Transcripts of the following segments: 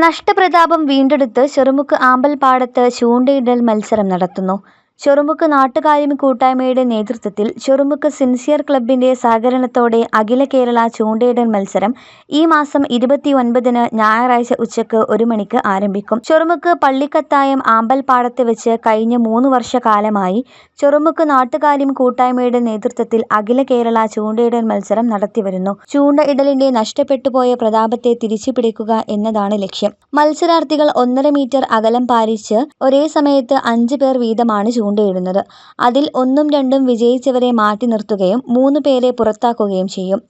നഷ്ടപ്രതാപം വീണ്ടെടുത്ത് ചെറുമുക്ക് ആമ്പൽപ്പാടത്ത് ചൂണ്ടയിടൽ മത്സരം നടത്തുന്നു. ചെറുമുക്ക് നാട്ടുകാര്യം കൂട്ടായ്മയുടെ നേതൃത്വത്തിൽ ചെറുമുക്ക് സിൻസിയർ ക്ലബ്ബിന്റെ സഹകരണത്തോടെ അഖില കേരള ചൂണ്ടയിടൽ മത്സരം ഈ മാസം ഇരുപത്തിയൊൻപതിന് ഞായറാഴ്ച ഉച്ചയ്ക്ക് ഒരു മണിക്ക് ആരംഭിക്കും. ചെറുമുക്ക് പള്ളിക്കത്തായം ആമ്പൽപ്പാടത്ത് വെച്ച് കഴിഞ്ഞ മൂന്ന് വർഷക്കാലമായി ചെറുമുക്ക് നാട്ടുകാര്യം കൂട്ടായ്മയുടെ നേതൃത്വത്തിൽ അഖില കേരള ചൂണ്ടയിടൽ മത്സരം നടത്തിവരുന്നു. ചൂണ്ടയിടലിന്റെ നഷ്ടപ്പെട്ടുപോയ പ്രതാപത്തെ തിരിച്ചുപിടിക്കുക എന്നതാണ് ലക്ഷ്യം. മത്സരാർത്ഥികൾ ഒന്നര മീറ്റർ അകലം പാലിച്ച് ഒരേ സമയത്ത് അഞ്ചു പേർ വീതമാണ് ചൂണ്ടയിടുന്നത്. അതിൽ ഒന്നും രണ്ടും വിജയിച്ചവരെ മാറ്റി നിർത്തുകയും മൂന്ന് പേരെ പുറത്താക്കുകയും ചെയ്യും.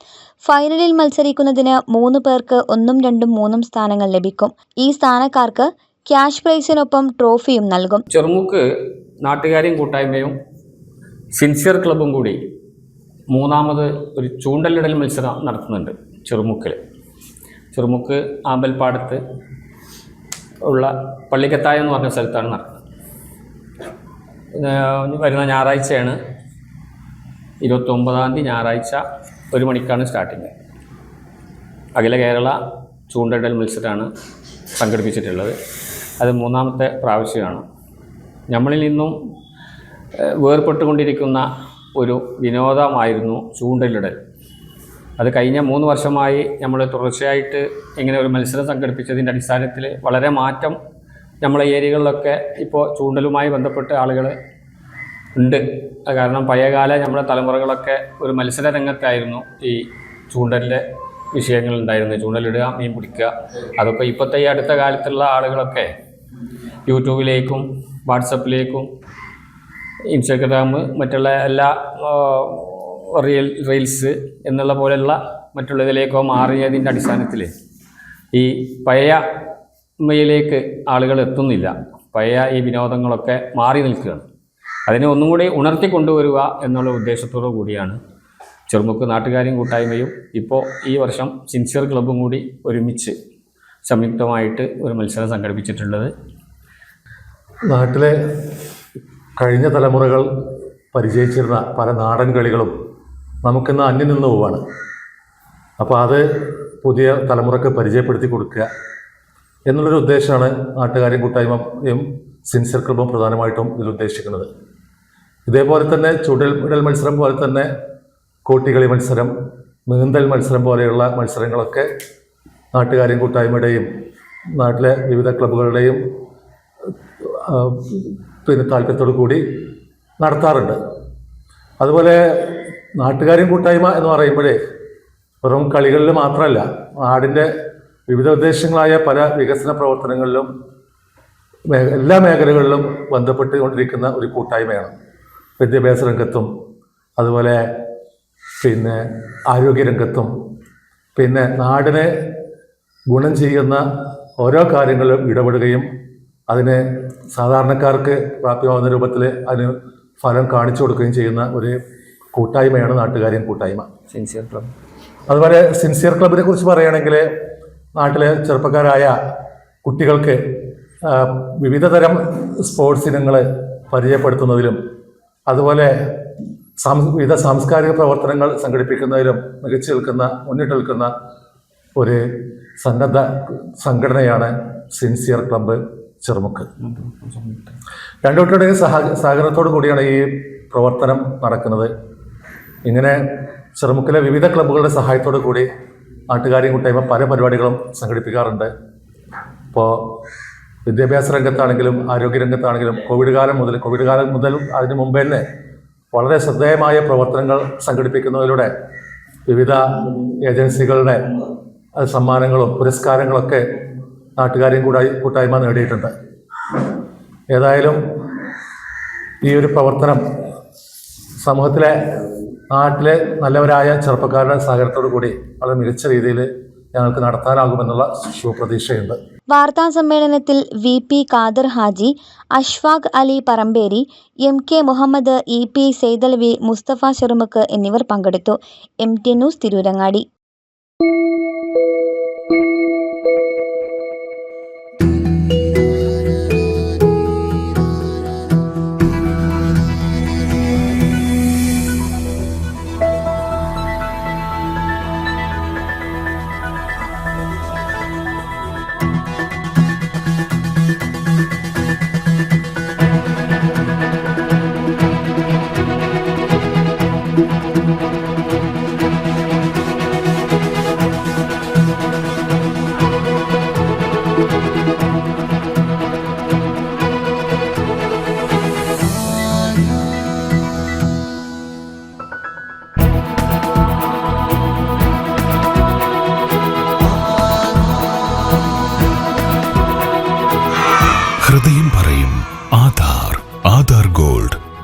ഫൈനലിൽ മത്സരിക്കുന്നതിന് മൂന്ന് പേർക്ക് ഒന്നും രണ്ടും മൂന്നും സ്ഥാനങ്ങൾ ലഭിക്കും. ഈ സ്ഥാനക്കാർക്ക് ക്യാഷ് പ്രൈസിനൊപ്പം ട്രോഫിയും നൽകും. ചെറുമുക്ക് നാട്ടുകാരും കൂട്ടായ്മയും സിൻസിയർ ക്ലബും കൂടി മൂന്നാമത് ഒരു ചൂണ്ടലിടൽ മത്സരം നടത്തുന്നുണ്ട് ചെറുമുക്കിൽ ചെറുമുക്ക് ആമ്പൽപ്പാടത്ത് ഉള്ള പള്ളിക്കത്തായം എന്ന് പറഞ്ഞ സ്ഥലത്താണ് നടക്കുന്നത് വരുന്ന ഞായറാഴ്ചയാണ്. ഇരുപത്തൊമ്പതാം തീയതി ഞായറാഴ്ച ഒരു മണിക്കാണ് സ്റ്റാർട്ടിങ് അഖില കേരള ചൂണ്ടയിടൽ മത്സരമാണ് സംഘടിപ്പിച്ചിട്ടുള്ളത്. അത് മൂന്നാമത്തെ പ്രാവശ്യമാണ്. നമ്മളിൽ നിന്നും വേർപെട്ടുകൊണ്ടിരിക്കുന്ന ഒരു വിനോദമായിരുന്നു ചൂണ്ടലിടൽ അത് കഴിഞ്ഞ മൂന്ന് വർഷമായി നമ്മൾ തുടർച്ചയായിട്ട് ഇങ്ങനെ ഒരു മത്സരം സംഘടിപ്പിച്ചതിന്റെ അടിസ്ഥാനത്തിൽ വളരെ മാറ്റം നമ്മളെ ഏരിയകളിലൊക്കെ ഇപ്പോൾ ചൂണ്ടലുമായി ബന്ധപ്പെട്ട് ആളുകൾ ഉണ്ട്. കാരണം പഴയകാല നമ്മുടെ തലമുറകളൊക്കെ ഒരു മത്സര രംഗത്തായിരുന്നു ഈ ചൂണ്ടലിന്റെ വിഷയങ്ങൾ ഉണ്ടായിരുന്നത്. ചൂണ്ടലിടുക മീൻ പിടിക്കുക. അതൊക്കെ ഇപ്പോഴത്തെ ഈ അടുത്ത കാലത്തുള്ള ആളുകളൊക്കെ യൂട്യൂബിലേക്കും വാട്സപ്പിലേക്കും ഇൻസ്റ്റഗ്രാം മറ്റുള്ള എല്ലാ റിയൽ റീൽ റീൽസ് എന്നുള്ള പോലെയുള്ള മറ്റുള്ളതിലേക്കോ മാറിയതിന്റെ അടിസ്ഥാനത്തിൽ ഈ പഴയ മയിലേക്ക് ആളുകൾ എത്തുന്നില്ല. പഴയ ഈ വിനോദങ്ങളൊക്കെ മാറി നിൽക്കുകയാണ്. അതിനെ ഒന്നും കൂടി ഉണർത്തി കൊണ്ടുവരിക എന്നുള്ള ഉദ്ദേശത്തോടു കൂടിയാണ് ചെറുമുക്ക് നാട്ടുകാരും കൂട്ടായ്മയും ഇപ്പോൾ ഈ വർഷം സിൻസിയർ ക്ലബ്ബും കൂടി ഒരുമിച്ച് സംയുക്തമായിട്ട് ഒരു മത്സരം സംഘടിപ്പിച്ചിട്ടുള്ളത്. നാട്ടിലെ കഴിഞ്ഞ തലമുറകൾ പരിചയിച്ചിരുന്ന പല നാടൻ കളികളും നമുക്കിന്ന് അന്യം നിന്ന് പോവാണ്. അപ്പോൾ അത് പുതിയ തലമുറയ്ക്ക് പരിചയപ്പെടുത്തി കൊടുക്കുക. എന്നുള്ളൊരു ഉദ്ദേശമാണ് നാട്ടുകാരും കൂട്ടായ്മയും സിൻസിയർ ക്ലബും പ്രധാനമായിട്ടും ഇതിൽ ഉദ്ദേശിക്കുന്നത്. ഇതേപോലെ തന്നെ ചുടൽ മത്സരം പോലെ തന്നെ കോട്ടികളി മത്സരം നീന്തൽ മത്സരം പോലെയുള്ള മത്സരങ്ങളൊക്കെ നാട്ടുകാരും കൂട്ടായ്മയുടെയും നാട്ടിലെ വിവിധ ക്ലബ്ബുകളുടെയും പിന്നെ താല്പര്യത്തോടു കൂടി നടത്താറുണ്ട്. അതുപോലെ നാട്ടുകാരും കൂട്ടായ്മ എന്ന് പറയുമ്പോഴേ വെറും കളികളിൽ മാത്രമല്ല നാടിന്റെ വിവിധ ഉദ്ദേശങ്ങളായ പല വികസന പ്രവർത്തനങ്ങളിലും എല്ലാ മേഖലകളിലും ബന്ധപ്പെട്ടുകൊണ്ടിരിക്കുന്ന ഒരു കൂട്ടായ്മയാണ് വിദ്യാഭ്യാസ രംഗത്തും അതുപോലെ പിന്നെ ആരോഗ്യരംഗത്തും പിന്നെ നാടിനെ ഗുണം ചെയ്യുന്ന ഓരോ കാര്യങ്ങളിലും ഇടപെടുകയും അതിനെ സാധാരണക്കാർക്ക് പ്രാപ്യമാകുന്ന രൂപത്തിൽ അതിന് ഫലം കാണിച്ചു കൊടുക്കുകയും ചെയ്യുന്ന ഒരു കൂട്ടായ്മയാണ് നാട്ടുകാര്യം കൂട്ടായ്മ. Sincere club. അതുപോലെ സിൻസിയർ ക്ലബിനെ കുറിച്ച് പറയുകയാണെങ്കിൽ നാട്ടിലെ ചെറുപ്പക്കാരായ കുട്ടികൾക്ക് വിവിധതരം വിവിധ തരം സ്പോർട്സ് ഇനങ്ങൾ പരിചയപ്പെടുത്തുന്നതിലും അതുപോലെ വിവിധ സാംസ്കാരിക പ്രവർത്തനങ്ങൾ സംഘടിപ്പിക്കുന്നതിലും മികച്ചു നിൽക്കുന്ന മുന്നിട്ട് നിൽക്കുന്ന ഒരു സന്നദ്ധ സംഘടനയാണ് സിൻസിയർ ക്ലബ്ബ് ചെറുമുക്ക്. രണ്ടു കൂട്ടരുടെയും സഹ സഹകരണത്തോടു കൂടിയാണ് ഈ പ്രവർത്തനം നടക്കുന്നത്. ഇങ്ങനെ ചെറുമുക്കിലെ വിവിധ ക്ലബ്ബുകളുടെ സഹായത്തോടു കൂടി നാട്ടുകാരെയും കൂട്ടായ്മ പല പരിപാടികളും സംഘടിപ്പിക്കാറുണ്ട്. ഇപ്പോൾ വിദ്യാഭ്യാസ രംഗത്താണെങ്കിലും ആരോഗ്യ രംഗത്താണെങ്കിലും കോവിഡ് കാലം മുതൽ കോവിഡ് കാലം മുതൽ അതിന് മുമ്പേ തന്നെ വളരെ ശ്രദ്ധേയമായ പ്രവർത്തനങ്ങൾ സംഘടിപ്പിക്കുന്നതിലൂടെ വിവിധ ഏജൻസികളുടെ സമ്മാനങ്ങളും പുരസ്കാരങ്ങളൊക്കെ നാട്ടുകാരെയും കൂടായി കൂട്ടായ്മ നേടിയിട്ടുണ്ട്. ഏതായാലും ഈ ഒരു പ്രവർത്തനം സമൂഹത്തിലെ നാട്ടിലെ നല്ലവരായ ചെറുപ്പക്കാരുടെ സഹകരണത്തോടു കൂടി വളരെ മികച്ച രീതിയിൽ ഞങ്ങൾക്ക് നടത്താനാകുമെന്നുള്ള ശുഭപ്രതീക്ഷയുണ്ട്. വാർത്താ സമ്മേളനത്തിൽ V P Khader Haji Ashfaq Ali Paramberi M K Muhammad E P Saithalavi Mustafa Cherumukku എന്നിവർ പങ്കെടുത്തു. M T news Tirurangadi.